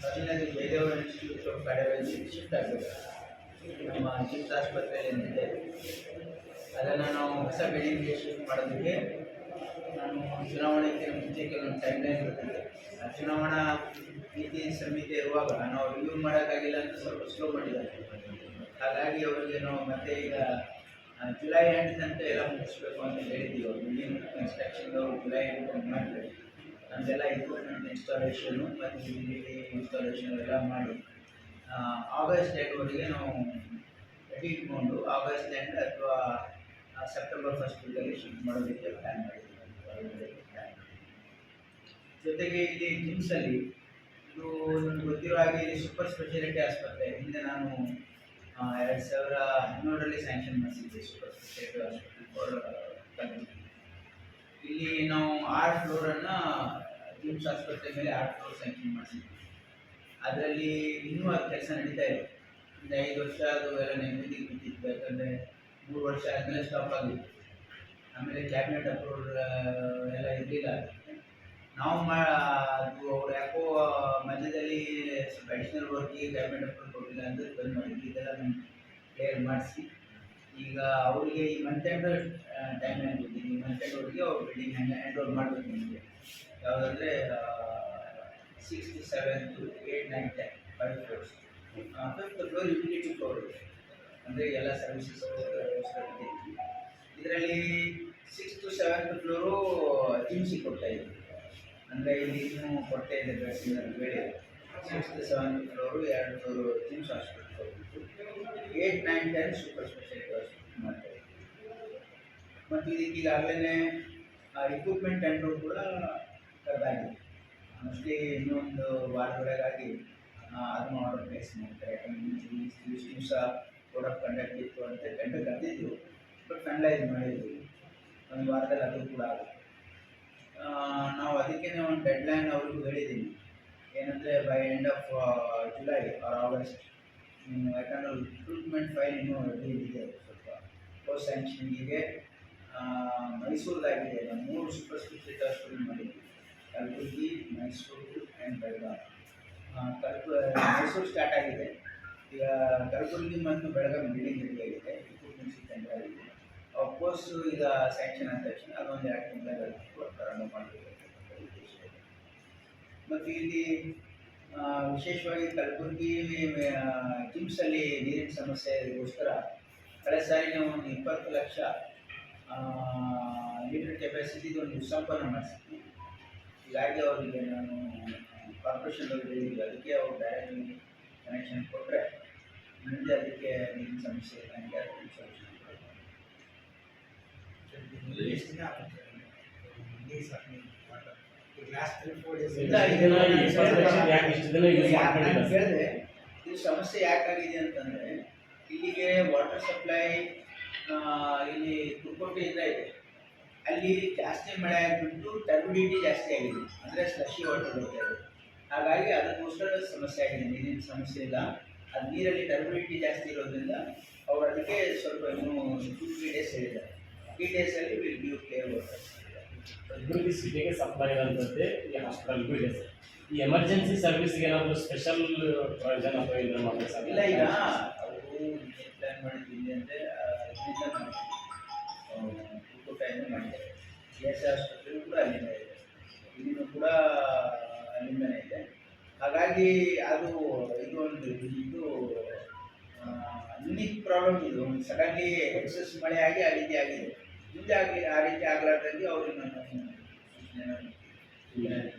ಮೊದಲನೇದು Jayadeva institute of shift ಆಗಬೇಕು ನಮ್ಮ ಜಿಮ್ಸ್ ಆಸ್ಪತ್ರೆಯಲ್ಲಿ ಏನಿದೆ ಅದನ್ನು ನಾವು ಹೊಸ ಬೆಳಿಗ್ಗೆ ಶಿಫ್ಟ್ ಮಾಡೋದಕ್ಕೆ ನಾನು ಚುನಾವಣೆಗೆ ಮುಂಚೆ ಕೆಲವೊಂದು ಟೈಮ್ ಲೈನ್ ಗೊತ್ತಿದೆ ಆ ಚುನಾವಣಾ ನೀತಿ ಸಮಿತಿ ಇರುವಾಗ ನಾವು ರಿವ್ಯೂ ಮಾಡೋಕ್ಕಾಗಿಲ್ಲ ಅಂತ ಸ್ವಲ್ಪ ಸ್ಲೋ ಮಾಡಿದ್ದಾರೆ ಹಾಗಾಗಿ ಅವರಿಗೆ ನಾವು ಮತ್ತೆ ಈಗ ಜುಲೈ ಎಂಟು ತನಕ ಎಲ್ಲ ಮುಗಿಸ್ಬೇಕು ಅಂತ ಹೇಳಿದ್ದೀವಿ ಅವ್ರು. ಕನ್ಸ್ಟ್ರಕ್ಷನ್ ಜುಲೈ ಎಂಟು ಮಾಡ್ತಾರೆ ನಮ್ಮದೆಲ್ಲ ಇಕ್ವಿಪ್ಮೆಂಟ್ ಇನ್ಸ್ಟಾಲೇಷನು ಮತ್ತು ಯುಟಿಲಿಟಿ ಇನ್ಸ್ಟಾಲೇಷನ್ ಎಲ್ಲ ಮಾಡಿ. ಆಗಸ್ಟ್ ಎಂಡ್ವರೆಗೆ ನಾವು ರೆಡಿ ಇಟ್ಕೊಂಡು ಆಗಸ್ಟ್ ಎಂಡ್ ಅಥವಾ ಸೆಪ್ಟೆಂಬರ್ ಫಸ್ಟ್ ವೀಕಲ್ಲಿ ಶಿಫ್ಟ್ ಮಾಡೋದಕ್ಕೆ ಪ್ಲ್ಯಾನ್ ಮಾಡಿದ್ದೀವಿ ಜೊತೆಗೆ ಇಲ್ಲಿ ಜಿಮ್ಸಲ್ಲಿ ಇದು ನಮ್ಗೆ ಗೊತ್ತಿರೋ ಹಾಗೆ ಇಲ್ಲಿ ಸೂಪರ್ ಸ್ಪೆಷಾಲಿಟಿ ಆಸ್ಪತ್ರೆ, ಹಿಂದೆ ನಾನು ಎರಡು ಸಾವಿರ ಹದಿನೇಳರಲ್ಲಿ ಸ್ಯಾಂಕ್ಷನ್ ಮಾಡಿಸಿದ್ದೆ ಸೂಪರ್ ಸ್ಪೆಷಾಲಿಟಿ ಆಸ್ಪತ್ರೆ ಇಲ್ಲಿ ನಾವು ಆರು ಫ್ಲೋರನ್ನು ಜಿಮ್ಸ್ ಆಸ್ಪತ್ರೆ ಮೇಲೆ ಆರು ಫ್ಲೋರ್ ಸ್ಯಾಂಕ್ಷನ್ ಮಾಡಿಸಿದ್ವಿ. ಅದರಲ್ಲಿ ಇನ್ನೂ ಅದು ಕೆಲಸ ನಡೀತಾ ಇದೆ. ಒಂದು ಐದು ವರ್ಷ ಅದು ಎಲ್ಲ ನೆಮ್ಮದಿ ಬಿಟ್ಟಿತ್ತು. ಯಾಕಂದರೆ ಮೂರು ವರ್ಷ ಆದಮೇಲೆ ಸ್ಟಾಪ್ ಆಗಿತ್ತು. ಆಮೇಲೆ ಕ್ಯಾಬಿನೆಟ್ ಅಪ್ರೂವಲ್ ಎಲ್ಲ ಇರಲಿಲ್ಲ. ನಾವು ಮಾ, ಅದು ಅವ್ರು ಯಾಕೋ ಮಧ್ಯದಲ್ಲಿ ಅಡಿಷ್ನಲ್ ವರ್ಕಿಗೆ ಕ್ಯಾಬಿನೆಟ್ ಅಪ್ರೂವಲ್ ಕೊಟ್ಟಿಲ್ಲ ಅಂದರೆ ಬಂದು ಮಾಡಿದ್ವಿ. ಇದೆಲ್ಲ ಕ್ಲಿಯರ್ ಮಾಡಿಸಿ. ಈಗ ಅವರಿಗೆ ಈ ಮಂತ್ ಎಂಡ್ ಟೈಮ್ ಕೊಟ್ಟಿದ್ದೀನಿ ಈ ಮಂತ್ ಎಂಡ್ವರೆಗೆ ಅವ್ರು ಬಿಲ್ಡಿಂಗ್ ಹ್ಯಾಂಡ್ ಹ್ಯಾಂಡ್ ಮಾಡಬೇಕು ನಿಮಗೆ. ಯಾವುದಂದರೆ sixth seventh eight nine ten five floors fifth floor utility floor ಅಂದರೆ ಎಲ್ಲ ಸರ್ವಿಸಸ್ ಇದರಲ್ಲಿ ಸಿಕ್ಸ್ತ್ ಸೆವೆಂತ್ ಫ್ಲೋರು ಜಿಮ್ಸಿ ಕೊಡ್ತಾ ಇದ್ದೀವಿ ಅಂದರೆ ಇಲ್ಲಿ ಇನ್ನೂ ಕೊಡ್ತಾ ಇದೆ ಬೆಳೆಸಿದ್ದಾರೆ ಬೇರೆ. ಸಿಕ್ಸ್ತ್ ಸೆವೆಂತ್ ಫ್ಲೋರು ಎರಡು floor gyms hospital eight nine ten super special hospital ಮಾಡ್ತಾ ಇದ್ದೀವಿ ಮತ್ತು ಇದಕ್ಕೆ ಈಗಾಗಲೇ ಇಕ್ವಿಪ್ಮೆಂಟ್ ಟೆಂಡರ್ ಕೂಡ ಕರೆದಾಗಿದೆ. ಮೋಸ್ಟ್ಲಿ ಇನ್ನೊಂದು ವಾರದೊಳಗಾಗಿ ಅದನ್ನು ಆರ್ಡರ್ ಪ್ಲೇಸ್ ಮಾಡ್ತಾರೆ. ಯಾಕಂದರೆ ಇಷ್ಟು ದಿವಸ ಪ್ರಾಡಕ್ಟ್ ಕಂಡಕ್ಟ್ ಇತ್ತು ಅಂತ ಟೆಂಡರ್ ಕರೆದಿದ್ದು ಬಟ್ ಫೈನಲೈಸ್ ಮಾಡಿದ್ವಿ ಒಂದು ವಾರದಲ್ಲಿ ಅದು ಕೂಡ ಆಗುತ್ತೆ. ನಾವು ಅದಕ್ಕೆ ಒಂದು ಡೆಡ್ಲೈನ್ ಅವ್ರಿಗೂ ಹೇಳಿದ್ದೀನಿ. ಏನಂದರೆ by end of July or August ಯಾಕಂದರೆ ರಿಕ್ರೂಟ್ಮೆಂಟ್ ಫೈಲ್ ಇನ್ನೂ ಇದೆ ಸ್ವಲ್ಪ ಪೋಸ್ಟ್ ಸ್ಯಾಂಕ್ಷನಿಗೆ ಮೈಸೂರದಾಗಿದೆ. ನಾವು ಮೂರು ಸೂಪರ್ ಸ್ಪೆಷಾಲಿಟಿ ಹಾಸ್ಪಿಟಲ್ ಮಾಡಿದ್ವಿ. ಕಲಬುರಗಿ, ಮೈಸೂರು ಆ್ಯಂಡ್ ಬೆಳಗಾವಿ. ಕಲ್ಬ, ಮೈಸೂರು ಸ್ಟಾರ್ಟ್ ಆಗಿದೆ. ಈಗ ಕಲಬುರಗಿ ಮತ್ತು ಬೆಳಗಾವಿ ಬಿಲ್ಡಿಂಗ್ ರೆಡಿ ಆಗಿದೆ ರಿಕ್ರೂಟ್ಮೆಂಟ್ ಟೆಂಡರ್ ಆಗಿದೆ. ಪೋಸ್ಟ್ ಈಗ ಸ್ಯಾಂಕ್ಷನ್ ಆದ ತಕ್ಷಣ ಅದೊಂದು ಎರಡು ತಿಂಗಳಲ್ಲಿ ಮಾಡಬೇಕು ಮತ್ತು ಇಲ್ಲಿ ವಿಶೇಷವಾಗಿ ಕಲಬುರಗಿ ಜಿಮ್ಸಲ್ಲಿ ನೀರಿನ ಸಮಸ್ಯೆ ಇದಕ್ಕೋಸ್ಕರ ಕಳೆದ ಸಾರಿ ನಾವು ಒಂದು ಇಪ್ಪತ್ತು ಲಕ್ಷ ಲೀಟರ್ ಕೆಪಾಸಿಟಿದು ಒಂದು ಸಂಪನ್ನ ಮಾಡಿಸಿದ್ವಿ. ಹೀಗಾಗಿ ಅವರಿಗೆ ನಾನು ಕಾರ್ಪೊರೇಷನ್ ಅವ್ರಿಗೆ ಹೇಳಿದ್ವಿ ಅದಕ್ಕೆ ಅವರು ಡೈರೆಕ್ಟ್ ಕನೆಕ್ಷನ್ ಕೊಟ್ಟರೆ ಮುಂದೆ ಅದಕ್ಕೆ ನೀರಿನ ಸಮಸ್ಯೆ ನನಗೆ ಅದಕ್ಕೆ ಸೊಲ್ಯೂಷನ್. ಎಷ್ಟು ದಿನ ಆಗುತ್ತೆ? ನೀರು ಈಗ ಲಾಸ್ಟ್ ತ್ರೀ ಫೋರ್ ಡೇಸ್? ಕೇಳಿದೆ ಇದು ಸಮಸ್ಯೆ ಯಾಕಾಗಿದೆ ಅಂತಂದರೆ ಇಲ್ಲಿಗೆ ವಾಟರ್ ಸಪ್ಲೈ ಇಲ್ಲಿ ತುರ್ಕೋಟೆಯಿಂದ ಇದೆ. ಅಲ್ಲಿ ಜಾಸ್ತಿ ಮಳೆ ಆಗಿಬಿಟ್ಟು ಟರ್ಬಿಡಿಟಿ ಜಾಸ್ತಿ ಆಗಿದೆ. ಅಂದರೆ ಸ್ಲಶಿ ವಾಟರ್ ಬರ್ತಾ ಇದೆ. ಹಾಗಾಗಿ ಅದಕ್ಕೋಸ್ಕರ ಸಮಸ್ಯೆ ಆಗಿದೆ. ನೀರಿನ ಸಮಸ್ಯೆ ಇಲ್ಲ. ಅದು ನೀರಲ್ಲಿ ಟರ್ಬಿಡಿಟಿ ಜಾಸ್ತಿ ಇರೋದ್ರಿಂದ ಅವರು ಅದಕ್ಕೆ ಸ್ವಲ್ಪ ಇನ್ನೂ ಟೂ ತ್ರೀ ಡೇಸ್ ಹೇಳಿದ್ದಾರೆ. ತ್ರೀ ಡೇಸಲ್ಲಿ will give clear water Kalaburagi ಸಿಟಿಗೆ ಸಪ್ಲೈ ಇರೋಂಥದ್ದೇ ಈ ಹಾಸ್ಪಿಟಲ್ಗೂ ಇದೆ ಸರ್. ಈ ಎಮರ್ಜೆನ್ಸಿ ಸರ್ವಿಸ್ಗೆ ಏನಾದರೂ ಸ್ಪೆಷಲ್ ಪ್ರಯೋಜನ ಅಥವಾ ಇದನ್ನ ಮಾಡಬೇಕು ಸರ್ ಇಲ್ಲ, ಈಗ ಅವರು ಪ್ಲ್ಯಾನ್ ಮಾಡಿದ್ದೀನಿ ಅಂದರೆ ಟೈಮ್ ಮಾಡಿದ್ದಾರೆ ಸಿ ಎಸ್ ಆಸ್ಪತ್ರೆ ಕೂಡ ಅಲ್ಲಿಂದ ಇದೆ. ಇಲ್ಲಿನೂ ಕೂಡ ಅಲ್ಲಿಂದನೇ ಇದೆ. ಹಾಗಾಗಿ ಅದು ಇದು ಒಂದು, ಇದು ಯುನಿಕ್ ಪ್ರಾಬ್ಲಮ್ ಇದು. ಸಡನ್ಲಿ ಎಕ್ಸಸ್ ಮಳೆ ಆಗಿ ರೀತಿ ಆಗಿದೆ. ಮುಂದೆ ಆಗಲಿ ಆ ರೀತಿ ಆಗಲಾರ್ದಂಗೆ ಅವ್ರಿಗೆ ನಾನು ಸೂಚನೆ